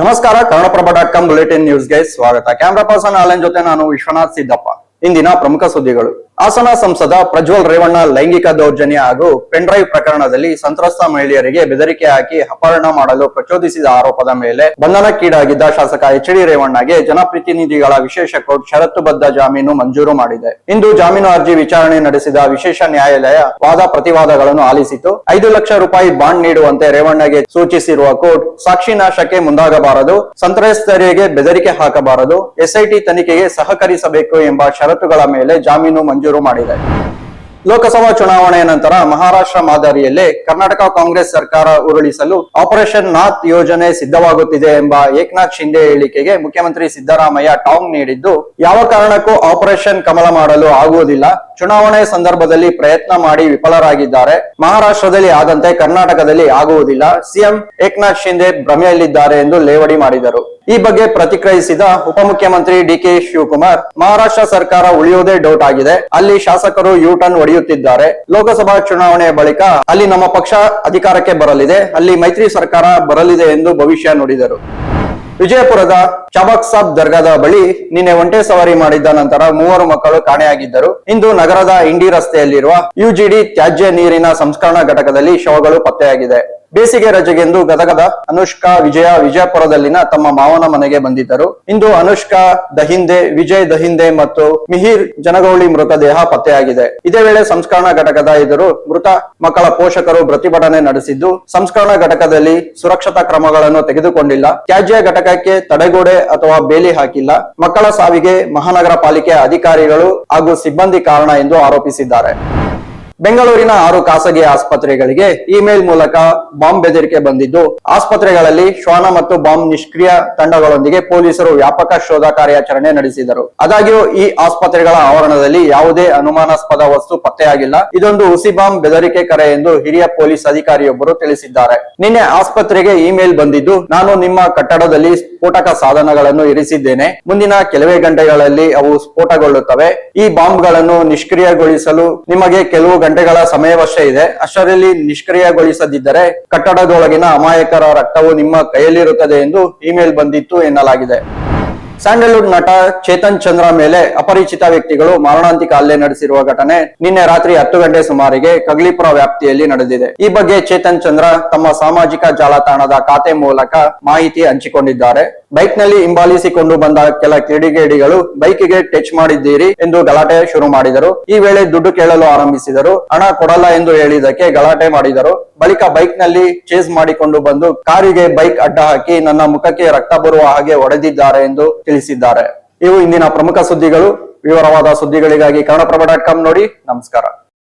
ನಮಸ್ಕಾರ, Kannadaprabha dot com bulletin ನ್ಯೂಸ್ಗೆ ಸ್ವಾಗತ. ಕ್ಯಾಮ್ರಾ ಪರ್ಸನ್ ಆಲನ್ ಜೊತೆ ನಾನು ವಿಶ್ವನಾಥ್ ಸಿದ್ದಪ್ಪ. ಇಂದಿನ ಪ್ರಮುಖ ಸುದ್ದಿಗಳು. ಹಾಸನ ಸಂಸದ ಪ್ರಜ್ವಲ್ ರೇವಣ್ಣ ಲೈಂಗಿಕ ದೌರ್ಜನ್ಯ ಹಾಗೂ ಪೆನ್ಡ್ರೈವ್ ಪ್ರಕರಣದಲ್ಲಿ ಸಂತ್ರಸ್ತ ಮಹಿಳೆಯರಿಗೆ ಬೆದರಿಕೆ ಹಾಕಿ ಅಪಹರಣ ಮಾಡಲು ಪ್ರಚೋದಿಸಿದ ಆರೋಪದ ಮೇಲೆ ಬಂಧನಕ್ಕೀಡಾಗಿದ್ದ ಶಾಸಕ ಎಚ್ ಡಿ ರೇವಣ್ಣಗೆ ಜನಪ್ರತಿನಿಧಿಗಳ ವಿಶೇಷ ಕೋರ್ಟ್ ಷರತ್ತುಬದ್ಧ ಜಾಮೀನು ಮಂಜೂರು ಮಾಡಿದೆ. ಇಂದು ಜಾಮೀನು ಅರ್ಜಿ ವಿಚಾರಣೆ ನಡೆಸಿದ ವಿಶೇಷ ನ್ಯಾಯಾಲಯ ವಾದ ಪ್ರತಿವಾದಗಳನ್ನು ಆಲಿಸಿತು. ಐದು ಲಕ್ಷ ರೂಪಾಯಿ ಬಾಂಡ್ ನೀಡುವಂತೆ ರೇವಣ್ಣಗೆ ಸೂಚಿಸಿರುವ ಕೋರ್ಟ್ ಸಾಕ್ಷಿ ನಾಶಕ್ಕೆ ಮುಂದಾಗಬಾರದು, ಸಂತ್ರಸ್ತರಿಗೆ ಬೆದರಿಕೆ ಹಾಕಬಾರದು, ಎಸ್ಐಟಿ ತನಿಖೆಗೆ ಸಹಕರಿಸಬೇಕು ಎಂಬ ಷರತ್ತುಗಳ ಮೇಲೆ ಜಾಮೀನು ಮಂಜೂರು ಮಾಡಿದೆ. ಲೋಕಸಭಾ ಚುನಾವಣೆಯ ನಂತರ ಮಹಾರಾಷ್ಟ್ರ ಮಾದರಿಯಲ್ಲೇ ಕರ್ನಾಟಕ ಕಾಂಗ್ರೆಸ್ ಸರ್ಕಾರ ಉರುಳಿಸಲು ಆಪರೇಷನ್ ನಾಥ್ ಯೋಜನೆ ಸಿದ್ಧವಾಗುತ್ತಿದೆ ಎಂಬ ಏಕನಾಥ್ ಶಿಂದೆ ಹೇಳಿಕೆಗೆ ಮುಖ್ಯಮಂತ್ರಿ ಸಿದ್ದರಾಮಯ್ಯ ಟಾಂಗ್ ನೀಡಿದ್ದು, ಯಾವ ಕಾರಣಕ್ಕೂ ಆಪರೇಷನ್ ಕಮಲ ಮಾಡಲು ಆಗುವುದಿಲ್ಲ. ಚುನಾವಣೆ ಸಂದರ್ಭದಲ್ಲಿ ಪ್ರಯತ್ನ ಮಾಡಿ ವಿಫಲರಾಗಿದ್ದಾರೆ. ಮಹಾರಾಷ್ಟ್ರದಲ್ಲಿ ಆದಂತೆ ಕರ್ನಾಟಕದಲ್ಲಿ ಆಗುವುದಿಲ್ಲ. ಸಿಎಂ ಏಕನಾಥ್ ಶಿಂದೆ ಭ್ರಮೆಯಲ್ಲಿದ್ದಾರೆ ಎಂದು ಲೇವಡಿ ಮಾಡಿದರು. ಈ ಬಗ್ಗೆ ಪ್ರತಿಕ್ರಿಯಿಸಿದ ಉಪಮುಖ್ಯಮಂತ್ರಿ ಡಿಕೆ ಶಿವಕುಮಾರ್, ಮಹಾರಾಷ್ಟ್ರ ಸರ್ಕಾರ ಉಳಿಯೋದೇ ಡೌಟ್ ಆಗಿದೆ. ಅಲ್ಲಿ ಶಾಸಕರು ಯು ಟರ್ನ್ ಹೊಡೆಯುತ್ತಿದ್ದಾರೆ. ಲೋಕಸಭಾ ಚುನಾವಣೆಯ ಬಳಿಕ ಅಲ್ಲಿ ನಮ್ಮ ಪಕ್ಷ ಅಧಿಕಾರಕ್ಕೆ ಬರಲಿದೆ. ಅಲ್ಲಿ ಮೈತ್ರಿ ಸರ್ಕಾರ ಬರಲಿದೆ ಎಂದು ಭವಿಷ್ಯ ನುಡಿದರು. ವಿಜಯಪುರದ ಚಬಕ್ ಸಾಬ್ ದರ್ಗಾದ ಬಳಿ ನಿನ್ನೆ ಒಂಟೆ ಸವಾರಿ ಮಾಡಿದ್ದ ನಂತರ ಮೂವರು ಮಕ್ಕಳು ಕಾಣೆಯಾಗಿದ್ದರು. ಇಂದು ನಗರದ ಇಂಡಿ ರಸ್ತೆಯಲ್ಲಿರುವ ಯುಜಿಡಿ ತ್ಯಾಜ್ಯ ನೀರಿನ ಸಂಸ್ಕರಣಾ ಘಟಕದಲ್ಲಿ ಶವಗಳು ಪತ್ತೆಯಾಗಿದೆ. ಬೇಸಿಗೆ ರಜೆಗೆಂದು ಗದಗದ ಅನುಷ್ಕಾ ವಿಜಯ ವಿಜಯಪುರದಲ್ಲಿನ ತಮ್ಮ ಮಾವನ ಮನೆಗೆ ಬಂದಿದ್ದರು. ಇಂದು ಅನುಷ್ಕಾ ದಹಿಂದೆ, ವಿಜಯ್ ದಹಿಂದೆ ಮತ್ತು ಮಿಹಿರ್ ಜನಗೌಳಿ ಮೃತದೇಹ ಪತ್ತೆಯಾಗಿದೆ. ಇದೇ ವೇಳೆ ಸಂಸ್ಕರಣಾ ಘಟಕದ ಎದುರು ಮೃತ ಮಕ್ಕಳ ಪೋಷಕರು ಪ್ರತಿಭಟನೆ ನಡೆಸಿದ್ದು, ಸಂಸ್ಕರಣಾ ಘಟಕದಲ್ಲಿ ಸುರಕ್ಷತಾ ಕ್ರಮಗಳನ್ನು ತೆಗೆದುಕೊಂಡಿಲ್ಲ. ತ್ಯಾಜ್ಯ ಘಟಕಕ್ಕೆ ತಡೆಗೋಡೆ ಅಥವಾ ಬೇಲಿ ಹಾಕಿಲ್ಲ. ಮಕ್ಕಳ ಸಾವಿಗೆ ಮಹಾನಗರ ಪಾಲಿಕೆ ಅಧಿಕಾರಿಗಳು ಹಾಗೂ ಸಿಬ್ಬಂದಿ ಕಾರಣ ಎಂದು ಆರೋಪಿಸಿದ್ದಾರೆ. ಬೆಂಗಳೂರಿನ ಆರು ಖಾಸಗಿ ಆಸ್ಪತ್ರೆಗಳಿಗೆ ಇಮೇಲ್ ಮೂಲಕ ಬಾಂಬ್ ಬೆದರಿಕೆ ಬಂದಿದ್ದು, ಆಸ್ಪತ್ರೆಗಳಲ್ಲಿ ಶ್ವಾನ ಮತ್ತು ಬಾಂಬ್ ನಿಷ್ಕ್ರಿಯ ತಂಡಗಳೊಂದಿಗೆ ಪೊಲೀಸರು ವ್ಯಾಪಕ ಶೋಧ ಕಾರ್ಯಾಚರಣೆ ನಡೆಸಿದರು. ಆದಾಗ್ಯೂ, ಈ ಆಸ್ಪತ್ರೆಗಳ ಆವರಣದಲ್ಲಿ ಯಾವುದೇ ಅನುಮಾನಾಸ್ಪದ ವಸ್ತು ಪತ್ತೆಯಾಗಿಲ್ಲ. ಇದೊಂದು ಹುಸಿ ಬಾಂಬ್ ಬೆದರಿಕೆ ಕರೆ ಎಂದು ಹಿರಿಯ ಪೊಲೀಸ್ ಅಧಿಕಾರಿಯೊಬ್ಬರು ತಿಳಿಸಿದ್ದಾರೆ. ನಿನ್ನೆ ಆಸ್ಪತ್ರೆಗೆ ಇಮೇಲ್ ಬಂದಿದ್ದು, ನಾನು ನಿಮ್ಮ ಕಟ್ಟಡದಲ್ಲಿ ಸ್ಫೋಟಕ ಸಾಧನಗಳನ್ನು ಇರಿಸಿದ್ದೇನೆ. ಮುಂದಿನ ಕೆಲವೇ ಗಂಟೆಗಳಲ್ಲಿ ಅವು ಸ್ಫೋಟಗೊಳ್ಳುತ್ತವೆ. ಈ ಬಾಂಬ್ಗಳನ್ನು ನಿಷ್ಕ್ರಿಯಗೊಳಿಸಲು ನಿಮಗೆ ಕೆಲವು ಗಂಟೆಗಳ ಸಮಯವಷ್ಟೇ ಇದೆ. ಅಷ್ಟರಲ್ಲಿ ನಿಷ್ಕ್ರಿಯಗೊಳಿಸದಿದ್ದರೆ ಕಟ್ಟಡದೊಳಗಿನ ಅಮಾಯಕರ ರಕ್ತವು ನಿಮ್ಮ ಕೈಯಲ್ಲಿರುತ್ತದೆ ಎಂದು ಇಮೇಲ್ ಬಂದಿತ್ತು ಎನ್ನಲಾಗಿದೆ. ಸ್ಯಾಂಡಲ್ವುಡ್ ನಟ ಚೇತನ್ ಚಂದ್ರ ಮೇಲೆ ಅಪರಿಚಿತ ವ್ಯಕ್ತಿಗಳು ಮಾರಣಾಂತಿಕ ಹಲ್ಲೆ ನಡೆಸಿರುವ ಘಟನೆ ನಿನ್ನೆ ರಾತ್ರಿ ಹತ್ತು ಗಂಟೆ ಸುಮಾರಿಗೆ ಕಗ್ಲಿಪುರ ವ್ಯಾಪ್ತಿಯಲ್ಲಿ ನಡೆದಿದೆ. ಈ ಬಗ್ಗೆ ಚೇತನ್ ಚಂದ್ರ ತಮ್ಮ ಸಾಮಾಜಿಕ ಜಾಲತಾಣದ ಖಾತೆ ಮೂಲಕ ಮಾಹಿತಿ ಹಂಚಿಕೊಂಡಿದ್ದಾರೆ. ಬೈಕ್ನಲ್ಲಿ ಹಿಂಬಾಲಿಸಿಕೊಂಡು ಬಂದ ಕೆಲ ಕಿಡಿಗೇಡಿಗಳು ಬೈಕಿಗೆ ಟಚ್ ಮಾಡಿದ್ದೀರಿ ಎಂದು ಗಲಾಟೆ ಶುರು ಮಾಡಿದರು. ಈ ವೇಳೆ ದುಡ್ಡು ಕೇಳಲು ಆರಂಭಿಸಿದರು. ಹಣ ಕೊಡಲ್ಲ ಎಂದು ಹೇಳಿದಕ್ಕೆ ಗಲಾಟೆ ಮಾಡಿದರು. ಬಳಿಕ ಬೈಕ್ನಲ್ಲಿ ಚೇಸ್ ಮಾಡಿಕೊಂಡು ಬಂದು ಕಾರಿಗೆ ಬೈಕ್ ಅಡ್ಡ ಹಾಕಿ ನನ್ನ ಮುಖಕ್ಕೆ ರಕ್ತ ಬರುವ ಹಾಗೆ ಹೊಡೆದಿದ್ದಾರೆ ಎಂದು ತಿಳಿಸಿದ್ದಾರೆ. ಇವು ಇಂದಿನ ಪ್ರಮುಖ ಸುದ್ದಿಗಳು. ವಿವರವಾದ ಸುದ್ದಿಗಳಿಗಾಗಿ ಕನ್ನಡಪ್ರಭ ಡಾಟ್ ನೋಡಿ. ನಮಸ್ಕಾರ.